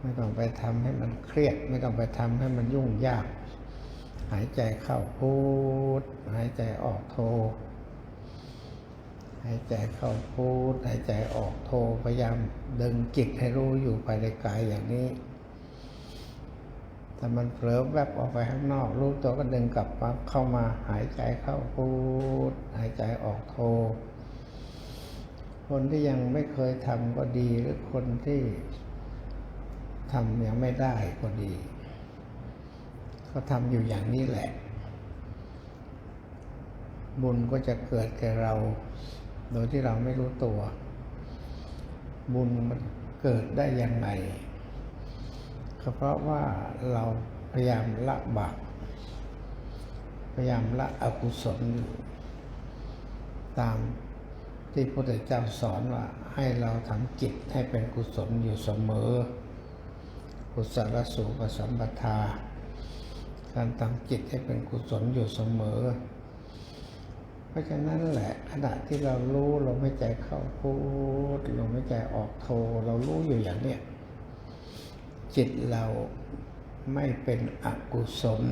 ไม่ต้องไปทำให้มันเครียด ไม่ต้องไปทำให้มันยุ่งยาก หายใจเข้าพูด หายใจออกโท หายใจเข้าพูด หายใจออกโทพยายามดึงจิตให้รู้อยู่ภายในกายอย่างนี้ถ้ามันเผลอแวบออกไปข้างนอก รู้ตัวก็ดึงกลับมาเข้ามาหายใจเข้าพูด หายใจออกโท คนที่ยังไม่เคยทำก็ดีหรือคนที่ ทำยังไม่ได้ก็ดี ก็ทำอยู่อย่างนี้แหละ บุญก็จะเกิดแก่เรา โดยที่เราไม่รู้ตัว บุญมันเกิดได้ยังไงก็เพราะว่าเราพยายามละบาปพยายามละอกุศลอยู่ตามที่พระพุทธเจ้าสอนว่าให้เราทำจิตให้เป็นกุศลอยู่เสมอ กุศลสูปสัมปทา การทำจิตให้เป็นกุศลอยู่เสมอ เพราะฉะนั้นแหละขณะที่เรารู้เราไม่ใจเข้าพูดเราไม่ใจออกโทเรารู้อยู่อย่างเนี้ยจิตเราไม่เป็นอกุศล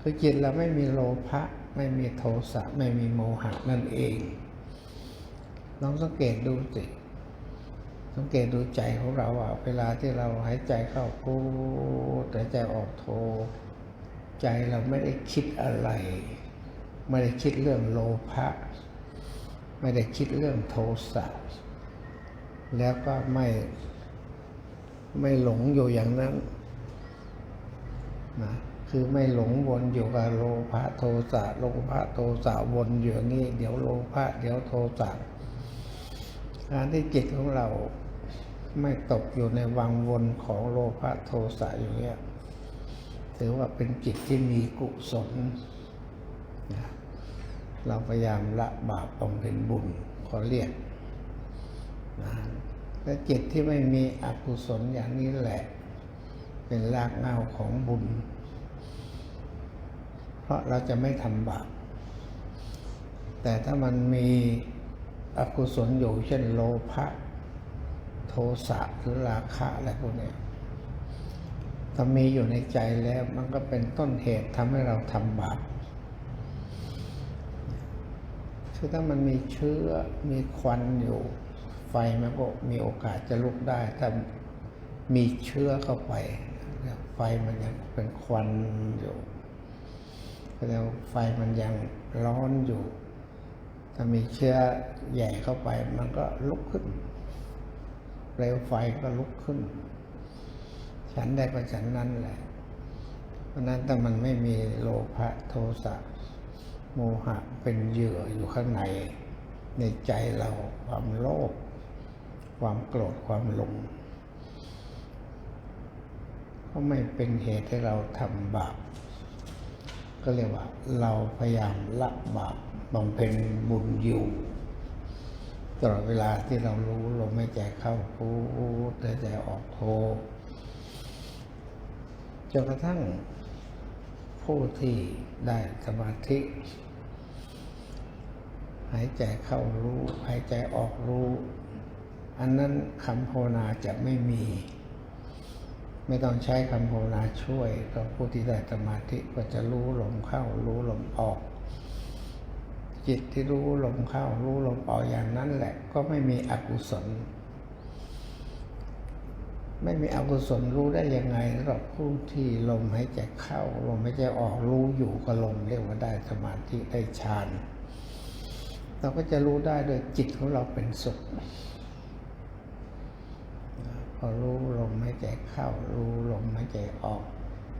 คือจิตเราไม่มีโลภะไม่มีโทสะไม่มีโมหะนั่นเองลองสังเกตดูสิ สังเกตดูใจของเราอะเวลาที่เราหายใจเข้าพูดหายใจออกโท ใจเราไม่ได้คิดอะไร ไม่ได้คิดเรื่องโลภะไม่ได้คิดเรื่องโทสะแล้วก็ไม่ไม่หลงอยู่อย่างนั้นนะคือไม่หลงวนอยู่กับโลภะโทสะโลภะโทสะวนอยู่อย่างนี้ เดี๋ยวโลภะเดี๋ยวโทสะการที่จิตของเรา ไม่ตกอยู่ในวังวนของโลภะโทสะอยู่เนี่ยถือว่าเป็นจิตที่มีกุศลนะเราพยายามละบาปบำเพ็ญบุญขอเรียกนะและจิตที่ไม่มีอกุศลอย่างนี้แหละ เป็นรากเหง้าของบุญ เพราะเราจะไม่ทำบาป แต่ถ้ามันมีอกุศลอยู่เช่นโลภะ ทสะหรือราคะอะไรพวกนี้ถ้ามีอยู่ในใจแล้วมันก็เป็นต้นเหตุทำให้เราทำบาปคือถ้ามันมีเชื้อมีควันอยู่ ไฟมันก็มีโอกาสจะลุกได้ถ้ามีเชื้อเข้าไปไฟมันยังเป็นควันอยู่แล้วไฟมันยังร้อนอยู่ ถ้ามีเชื้อใหญ่เข้าไปมันก็ลุกขึ้น เปลวไฟก็ลุกขึ้น ฉันได้ก็ฉันนั้นแหละ เพราะนั้นถ้ามันไม่มีโลภะโทสะโมหะเป็นเหยื่ออยู่ข้างใน ในใจเราความโลภความโกรธความหลงก็ไม่เป็นเหตุให้เราทำบาปก็เรียกว่าเราพยายามละบาปบำเพ็ญบุญอยู่ ตลอดเวลาที่เรารู้ลมไม่ใจเข้าพูดหายใจออกโทจนกระทั่งผู้ที่ได้สมาธิ หายใจเข้ารู้ หายใจออกรู้ อันนั้นคำภาวนาจะไม่มี ไม่ต้องใช้คำภาวนาช่วยก็ผู้ที่ได้สมาธิก็จะรู้ลมเข้ารู้ลมออก จิตที่รู้ลมเข้า รู้ลมออกอย่างนั้นแหละ ก็ไม่มีอกุศล ไม่มีอกุศลรู้ได้ยังไงสำหรับผู้ที่ลมหายใจเข้า ลมหายใจออกรู้อยู่กับลมเรียกว่าได้สมาธิได้ฌานเราก็จะรู้ได้โดยจิตของเราเป็นสุขพอรู้ลมหายใจเข้า รู้ลมหายใจออก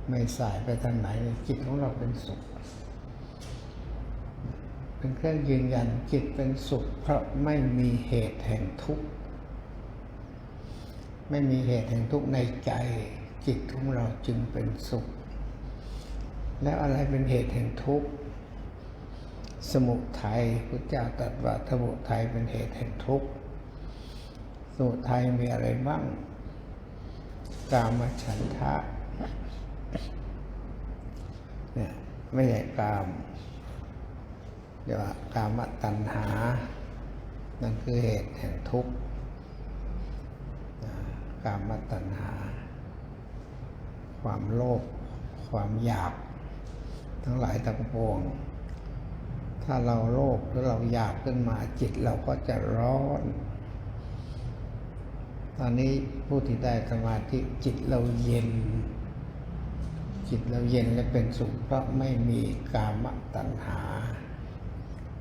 ไม่สายไปทางไหนจิตของเราเป็นสุข เป็นเครื่องยืนยันจิตเป็นสุข เพราะไม่มีเหตุแห่งทุกข์ไม่มีเหตุแห่งทุกข์ในใจ จิตของเราจึงเป็นสุข แล้วอะไรเป็นเหตุแห่งทุกข์สมุทัยพระเจ้าตรัสว่าสมุทัยเป็นเหตุแห่งทุกข์สมุทัยมีอะไรบ้างกามฉันทะเนี่ยไม่ใช่กาม เดี๋ยวว่ากามตัณหา นั่นคือเหตุแห่งทุกข์กามตัณหา ความโลภความอยาก ทั้งหลายทั้งปวง ถ้าเราโลภหรือเราอยากขึ้นมาจิตเราก็จะร้อน ตอนนี้ผู้ที่ได้สมาธิจิตเราเย็น จิตเราเย็นและเป็นสุขเพราะไม่มีกามตัณหา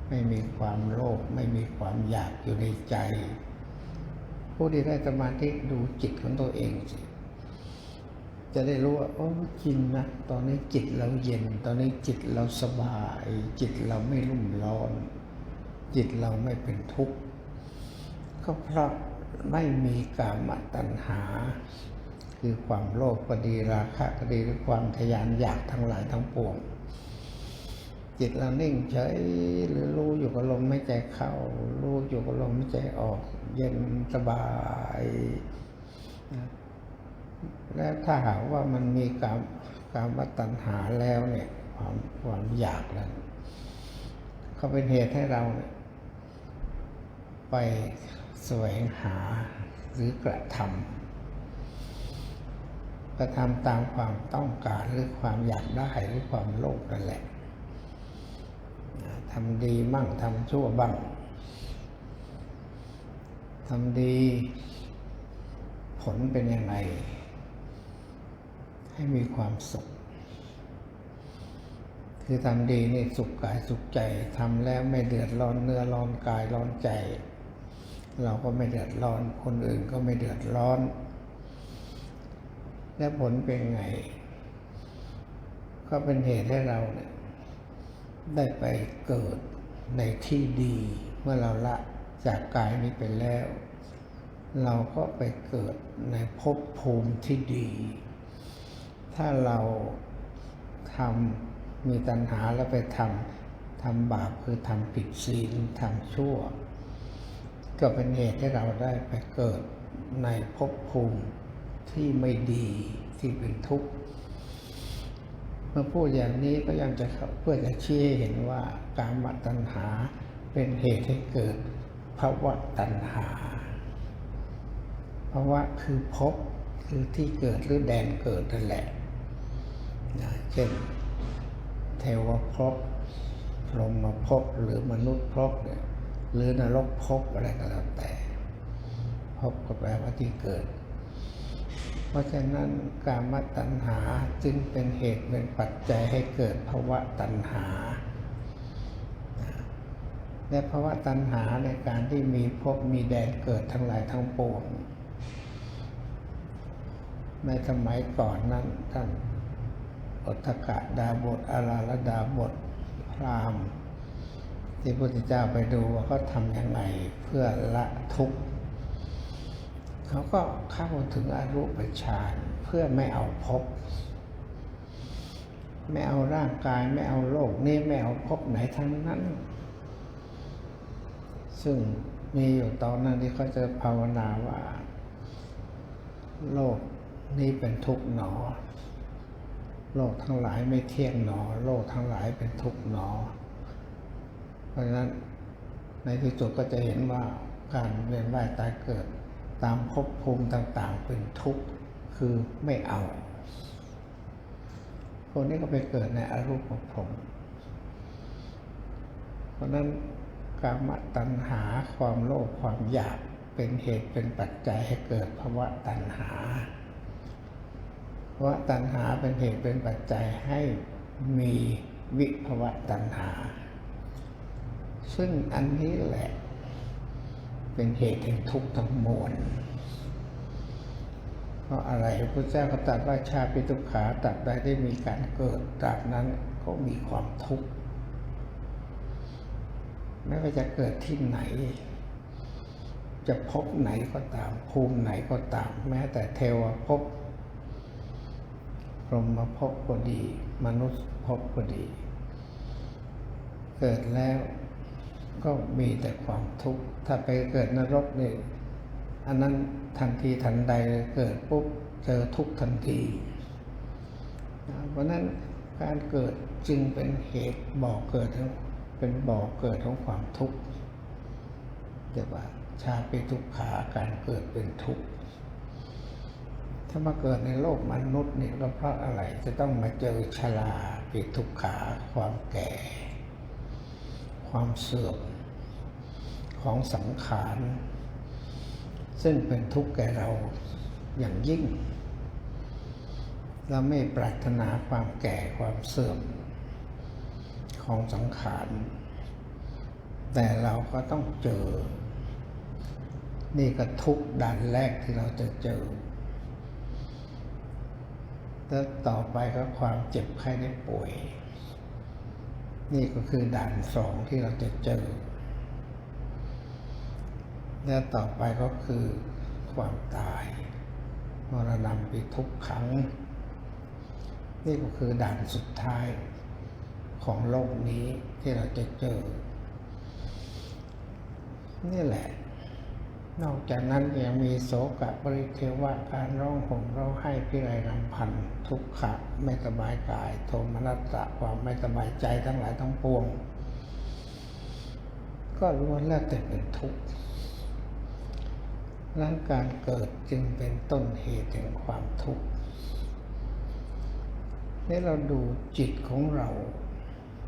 ไม่มีความโลภไม่มีความอยากอยู่ในใจ ผู้ที่ได้สมาธิดูจิตของตัวเองสิจะได้รู้ว่าโอ้จริงนะตอนนี้จิตเราเย็น ตอนนี้จิตเราสบาย จิตเราไม่รุ่มร้อน จิตเราไม่เป็นทุกข์ก็เพราะไม่มีกามตัณหา คือความโลภก็ดีราคะก็ดีหรือความทยานอยากทั้งหลายทั้งปวง จิตเรานิ่งเฉยหรือรู้อยู่กับลมไม่ใจเข้า รู้อยู่กับลมไม่ใจออก เย็นสบาย และถ้าหากว่ามันมีกามกามตัณหาแล้วเนี่ยความความอยากนั้นก็เป็นเหตุให้เราเนี่ยไปแสวงหาหรือกระทำกระทำตามความต้องการหรือความอยากได้หรือความโลภนั่นแหละ ทำดีมั่งทำชั่วบ้างทำดี ผลเป็นยังไง ให้มีความสุข คือทำดีนี่สุขกายสุขใจทำแล้วไม่เดือดร้อนเนื้อร้อนกายร้อนใจ เราก็ไม่เดือดร้อน คนอื่นก็ไม่เดือดร้อน และผลเป็นไง ก็เป็นเหตุให้เราเนี่ย ได้ไปเกิดในที่ดีเมื่อเราละจากกายนี้ไปแล้ว เราก็ไปเกิดในภพภูมิที่ดี ถ้าเราทำมีตัณหาแล้วไปทำทำบาปคือทำผิดศีลทำชั่ว ก็เป็นเหตุให้เราได้ไปเกิดในภพภูมิที่ไม่ดีที่เป็นทุกข์ เมื่อพูดอย่างนี้ก็ยังจะเพื่อจะชี้เห็นว่าการมตัณหาเป็นเหตุให้เกิดภาวะตัณหาภาวะคือภพคือที่เกิดหรือแดนเกิดนั่นแหละนะเช่นเทวภพพรหมภพบหรือมนุษย์ภพเนี่ยหรือนรกภพอะไรก็แล้วแต่ภพก็แปลว่าที่เกิด เพราะฉะนั้นกามตัณหาจึงเป็นเหตุเป็นปัจจัยให้เกิดภาวะตัณหา และภาวะตัณหาในการที่มีภพมีแดนเกิดทั้งหลายทั้งปวงในสมัยก่อนนั้นท่านอัฏกะดาบทอาราลดาบทพรามที่พระพุทธเจ้าไปดูว่าเขาทำยังไงเพื่อละทุกข์ เขาก็เข้าถึงอรูปฌานเพื่อไม่เอาภพไม่เอาร่างกายไม่เอาโลกนี้ไม่เอาภพไหนทั้งนั้น ซึ่งมีอยู่ตอนนั้นที่เขาจะภาวนาว่า โลกนี้เป็นทุกข์หนอ โลกทั้งหลายไม่เที่ยงหนอ โลกทั้งหลายเป็นทุกข์หนอ เพราะฉะนั้นในที่สุดก็จะเห็นว่าการเวียนว่ายตายเกิด ตามภพภูมิต่างๆ เป็นทุกข์คือไม่เอา คนนี้ก็ไปเกิดในอรูปภพเพราะนั้นกามตัณหาความโลภความอยากเป็นเหตุเป็นปัจจัยให้เกิดภาวะตัณหาภาวะตัณหาเป็นเหตุเป็นปัจจัยให้มีวิภาวะตัณหา ซึ่งอันนี้แหละ เป็นเหตุแห่งทุกข์ทั้งมวลเพราะอะไรพระเจ้าก็ตรัสว่าชาปิทุกขาตรัสได้ได้มีการเกิดตราบนั้นก็มีความทุกข์ไม่ว่าจะเกิดที่ไหน จะพบไหนก็ตาม ภูมิไหนก็ตาม แม้แต่เทวภพพรหมภพก็ดี มนุษย์ภพก็ดี เกิดแล้ว ก็มีแต่ความทุกข์ ถ้าไปเกิดนรกนี่อันนั้นทันทีทันใดเกิดปุ๊บเจอทุกข์ทันที เพราะนั้นการเกิดจึงเป็นเหตุบ่อเกิดของเป็นบ่อเกิดของความทุกข์เรียกว่าชาปิทุกขาการเกิดเป็นทุกข์ถ้ามาเกิดในโลกมนุษย์เนี่ยก็เพราะอะไรจะต้องมาเจอชราปิทุกขาความแก่ ความเสื่อมของสังขาร ซึ่งเป็นทุกข์แก่เราอย่างยิ่ง เราไม่ปรารถนาความแก่ความเสื่อมของสังขาร แต่เราก็ต้องเจอ นี่ก็ทุกข์ด่านแรกที่เราจะเจอแล้วต่อไปก็ความเจ็บไข้ได้ป่วย นี่ก็คือด่านสองที่เราจะเจอ และต่อไปก็คือความตายมรณะปีทุกขังนี่ก็คือด่านสุดท้ายของโลกนี้ที่เราจะเจอ นี่แหละ นอกจากนั้นยังมีโศกะปริเทวะการร้องห่มร้องไห้พิไรรำพันทุกขะไม่สบายกาย โทมนัสสะความไม่สบายใจทั้งหลายทั้งปวง ก็ล้วนแล้วแต่เป็นทุกข์ร่างการเกิดจึงเป็นต้นเหตุแห่งความทุกข์นี่เราดูจิตของเรา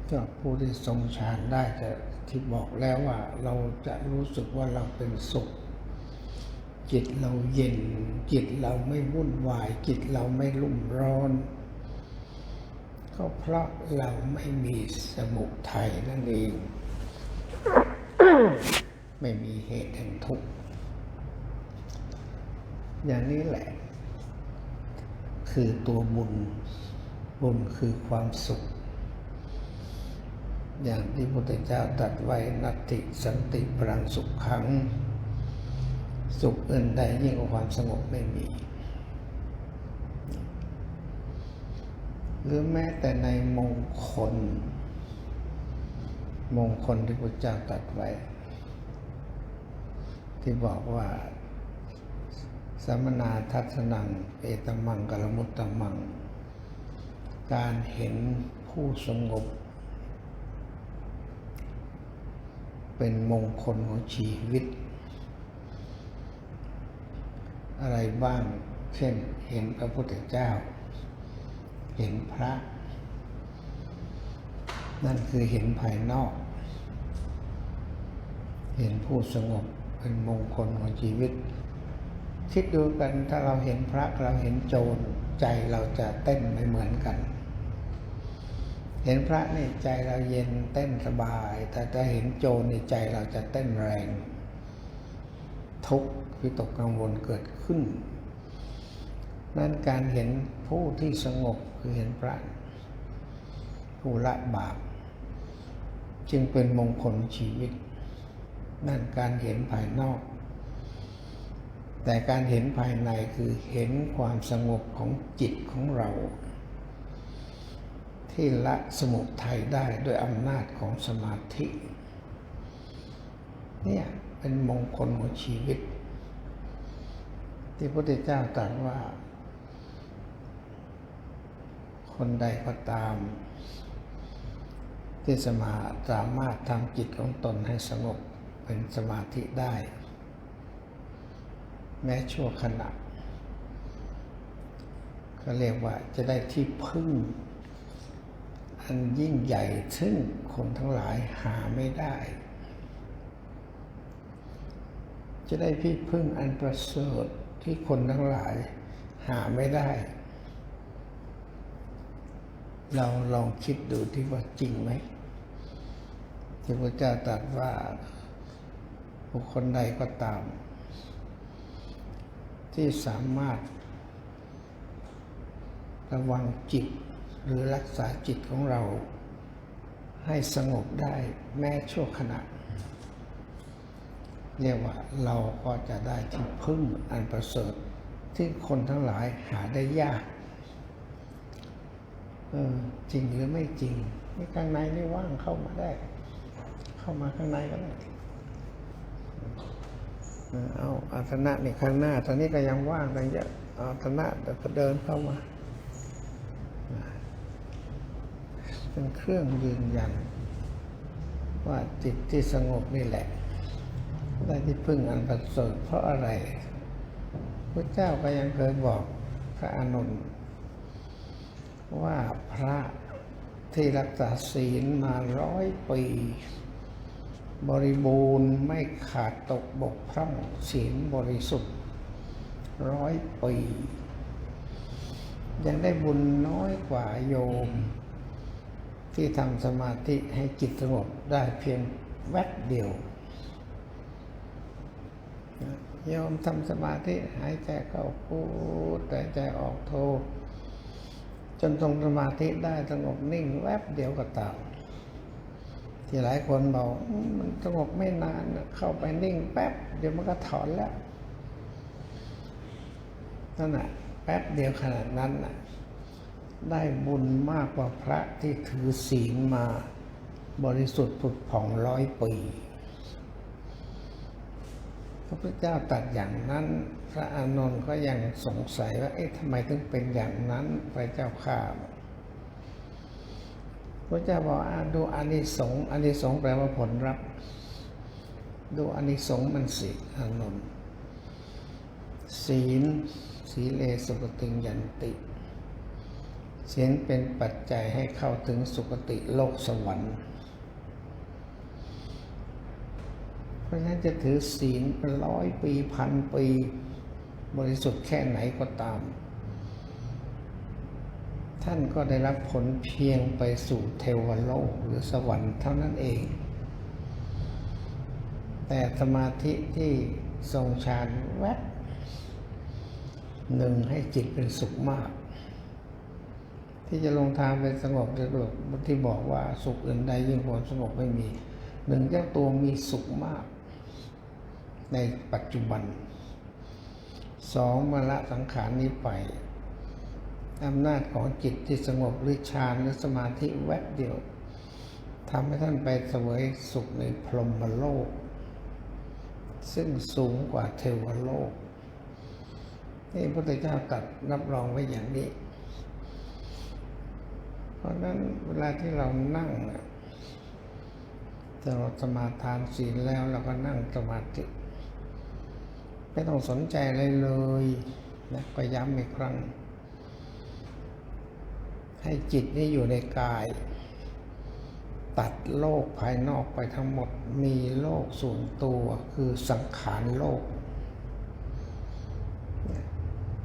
ก็ผู้ที่ทรงฌานได้จะที่บอกแล้วว่าเราจะรู้สึกว่าเราเป็นสุข จิตเราเย็น จิตเราไม่วุ่นวาย จิตเราไม่รุ่มร้อน ก็เพราะเราไม่มีสมุทัยนั่นเอง ไม่มีเหตุแห่งทุกข์อย่างนี้แหละ คือตัวบุญ บุญคือความสุข อย่างที่พระพุทธเจ้าตรัสไว้นัตติสันติปรังสุขขัง สุขอื่นใดยิ่งกว่าความสงบไม่มี หรือแม้แต่ในมงคล มงคลที่พระเจ้าตรัสไว้ ที่บอกว่าสมนาทัศนัง เอตมังกลมุตตมัง การเห็นผู้สงบ เป็นมงคลของชีวิต อะไรบ้าง เช่น เห็นพระพุทธเจ้า เห็นพระ นั่นคือเห็นภายนอก เห็นผู้สงบเป็นมงคลของชีวิต คิดดูกันถ้าเราเห็นพระเราเห็นโจรใจเราจะเต้นไม่เหมือนกัน เห็นพระนี่ใจเราเย็นเต้นสบาย แต่ถ้าเห็นโจรในใจเราจะเต้นแรง ทุกข์วิตกกังวลเกิดขึ้น นั่นการเห็นผู้ที่สงบคือเห็นพระผู้ละบาปจึงเป็นมงคลชีวิต นั่นการเห็นภายนอก แต่การเห็นภายในคือเห็นความสงบของจิตของเรา ที่ละสมุทัยได้ด้วยอำนาจของสมาธิ เนี่ย เป็นมงคลของชีวิต ที่พระพุทธเจ้าตรัสว่า คนใดก็ตาม ที่สมาสามารถทำจิตของตนให้สงบเป็นสมาธิได้ แม้ชั่วขณะก็เรียกว่าจะได้ที่พึ่ง อันยิ่งใหญ่ซึ่งคนทั้งหลายหาไม่ได้ จะได้ที่พึ่งอันประเสริฐที่คนทั้งหลายหาไม่ได้ เราลองคิดดูที่ว่าจริงไหมที่พระเจ้าตรัสว่าบุคคลใดก็ตาม ที่สามารถ ระวังจิตหรือรักษาจิตของเรา ให้สงบได้แม้ชั่วขณะ เรียกว่าเราก็จะได้ที่พึ่งอันประเสริฐที่คนทั้งหลายหาได้ยากเออจริงหรือไม่จริงนี่ข้างในนี่ว่างเข้ามาได้ เข้ามาข้างในก็ได้เออเอาอาสนะนี่ข้างหน้า ตอนนี้ก็ยังว่างกันเยอะอาสนะเดี๋ยวก็เดินเข้ามาเป็นเครื่องยืนยัน ว่าจิตที่สงบนี่แหละ ได้ที่พึ่งอันประเสริฐเพราะอะไรพระเจ้าก็ยังเคยบอกพระอานนว่าพระที่รักษาศีลมาร้อยปี บริบูรณ์ไม่ขาดตกบกพร่องศีลบริสุทธิ์ร้อยปี ยังได้บุญน้อยกว่าโยม ที่ทำสมาธิให้จิตสงบได้เพียงแวบเดียว โยมทำสมาธิหายใจเข้าพูดหายใจออกโท จนทรงสมาธิได้สงบนิ่งแวบเดียวก็ตามที่หลายคนบอกมันสงบไม่นานเข้าไปนิ่งแป๊บ เดี๋ยวมันก็ถอนแล้วนั่นน่ะแป๊บเดียวขนาดนั้นน่ะได้บุญมากกว่าพระที่ถือศีลมา บริสุทธิ์ผุดผ่องร้อยปี พระพุทธเจ้าตัดอย่างนั้น พระอานนท์ก็ยังสงสัยว่า เอ๊ะทำไมถึงเป็นอย่างนั้นพระเจ้าข้าพระเจ้าบอกอ่าดูอานิสงส์อานิสงส์แปลว่าผลรับ ดูอานิสงส์มันสิอานนท์ศีลสีเลสุปติงยันติศีลเป็นปัจจัยให้เข้าถึงสุคติโลกสวรรค์ เพ ราะฉะนั้นจะถือศีลเป็นร้อยปีพันปี บริสุทธิ์แค่ไหนก็ตาม ท่านก็ได้รับผลเพียงไปสู่เทวโลกหรือสวรรค์เท่านั้นเอง แต่สมาธิที่ทรงฌานแวบหนึ่งให้จิตเป็นสุขมาก ที่จะลงทางเป็นสงบจะบอกที่บอกว่าสุขอื่นใดยิ่งกว่าสงบไม่มีหนึ่งเจ้าตัวมีสุขมาก ในปัจจุบันสองมละสังขารนี้ไปอำนาจของจิตที่สงบหรือฌานหรือสมาธิแวบเดียวทำให้ท่านไปเสวยสุขในพรหมโลก ซึ่งสูงกว่าเทวโลกนี่พระพุทธเจ้าตัดรับรองไว้อย่างนี้ เพราะนั้นเวลาที่เรานั่งเราสมาทานศีลแล้วเราก็นั่งสมาธิ ไม่ต้องสนใจอะไรเลยนะก็ย้ำอีกครั้ง ให้จิตนี่อยู่ในกาย ตัดโลกภายนอกไปทั้งหมดมีโลกส่วนตัวคือสังขารโลก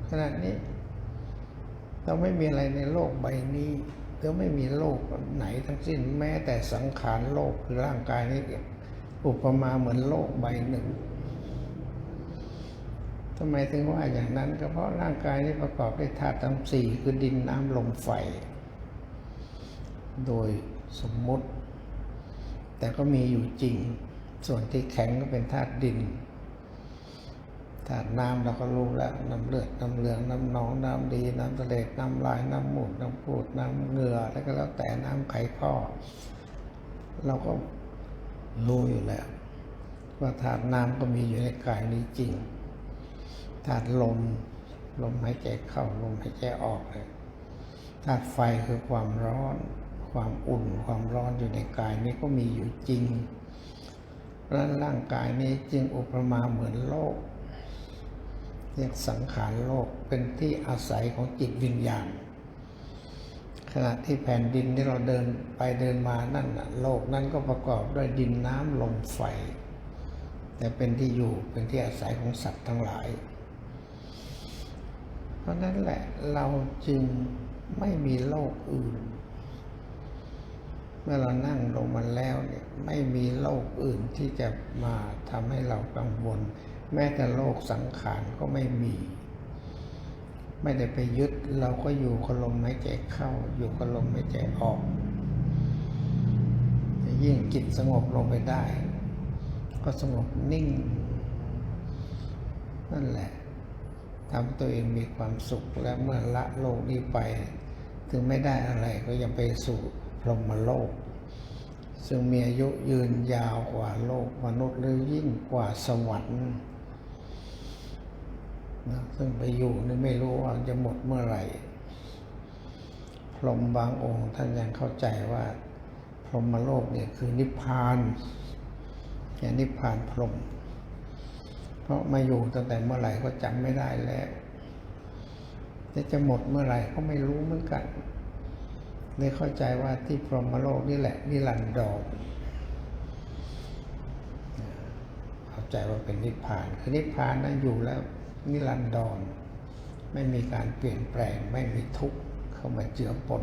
ขณะนี้ เราไม่มีอะไรในโลกใบนี้เราไม่มีโลกไหนทั้งสิ้นแม้แต่สังขารโลกคือร่างกายนี้อุปมาเหมือนโลกใบหนึ่ง ทำไมถึงว่าอย่างนั้นก็เพราะร่างกายนี้ประกอบด้วยธาตุทั้งสี่คือดินน้ำลมไฟ โดยสมมุติ แต่ก็มีอยู่จริง ส่วนที่แข็งก็เป็นธาตุดินธาตุน้ำเราก็รู้แล้วน้ำเลือดน้ำเหลืองน้ำหนองน้ำดีน้ำทะเลน้ำลายน้ำมูดน้ำพูดน้ำเหงื่อแล้วก็แล้วแต่น้ำไขข้อ เราก็รู้อยู่แล้ว ว่าธาตุน้ำก็มีอยู่ในกายนี้จริง ธาตุลม ลมหายใจเข้าลมหายใจออกเลยธาตุไฟคือความร้อน ความอุ่น ความร้อนอยู่ในกายนี้ก็มีอยู่จริงร่างกายนี้จึงอุปมาเหมือนโลกเรียกสังขารโลกเป็นที่อาศัยของจิตวิญญาณ ขณะที่แผ่นดินที่เราเดินไปเดินมานั่นโลกนั้นก็ประกอบด้วยดินน้ำลมไฟ แต่เป็นที่อยู่เป็นที่อาศัยของสัตว์ทั้งหลาย เพราะนั้นแหละเราจึงไม่มีโลกอื่น เมื่อเรานั่งลงมาแล้วเนี่ยไม่มีโลกอื่นที่จะมาทำให้เรากังวล แม้แต่โลกสังขารก็ไม่มี ไม่ได้ไปยึดเราก็อยู่กับลมหายใจเข้า อยู่กับลมหายใจออก ยิ่งจิตสงบลงไปได้ ก็สงบนิ่ง นั่นแหละ ทำตัวเองมีความสุขและเมื่อละโลกนี้ไป ถึงไม่ได้อะไรก็ยังไปสู่พรหมโลก ซึ่งมีอายุยืนยาวกว่าโลกมนุษย์หรือยิ่งกว่าสวรรค์นะซึ่งไปอยู่นี่ไม่รู้ว่าจะหมดเมื่อไหร่ พรหมบางองค์ท่านยังเข้าใจว่า พรหมโลกเนี่ยคือนิพพานแค่นิพพานพรหม เพราะมาอยู่ตั้งแต่เมื่อไหร่ก็จำไม่ได้แล้วแต่จะหมดเมื่อไหร่ก็ไม่รู้เหมือนกันเลยเข้าใจว่าที่พรหมโลกนี่แหละนิรันดรเข้าใจว่าเป็นนิพพาน คือนิพพานนั้นอยู่แล้วนิรันดรไม่มีการเปลี่ยนแปลงไม่มีทุกข์เข้ามาเจือปน